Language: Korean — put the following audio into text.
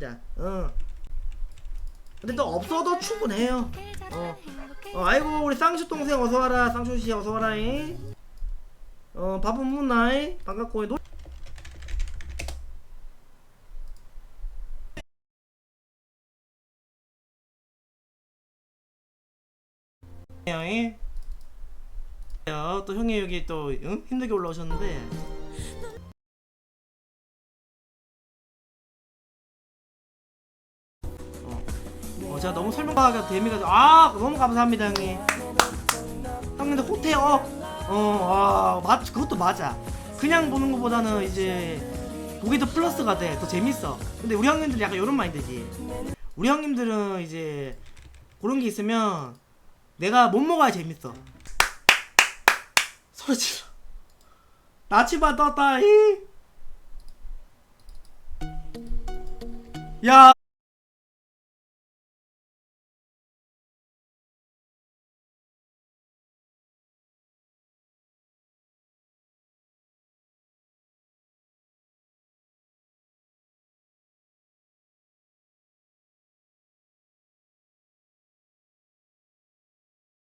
자, 어. 근데 또 없어도 충분해요. 어. 어, 아이고 우리 쌍추 동생 어서 와라. 쌍추 씨 어서 와라잉. 어, 밥은 묻나이? 반갑고 노. 형이 어, 또 형이 여기 또 응? 힘들게 올라오셨는데 어 제가 너무 설명하기가 재미가 아 너무 감사합니다 형님. 형님들 호텔 어 어 아 맞 그것도 맞아. 그냥 보는 것보다는 이제 보기 더 플러스가 돼. 더 재밌어. 근데 우리 형님들 약간 이런 마인드지. 우리 형님들은 이제 그런 게 있으면 내가 못 먹어야 재밌어. 질러. 나치바 떴다 이. 야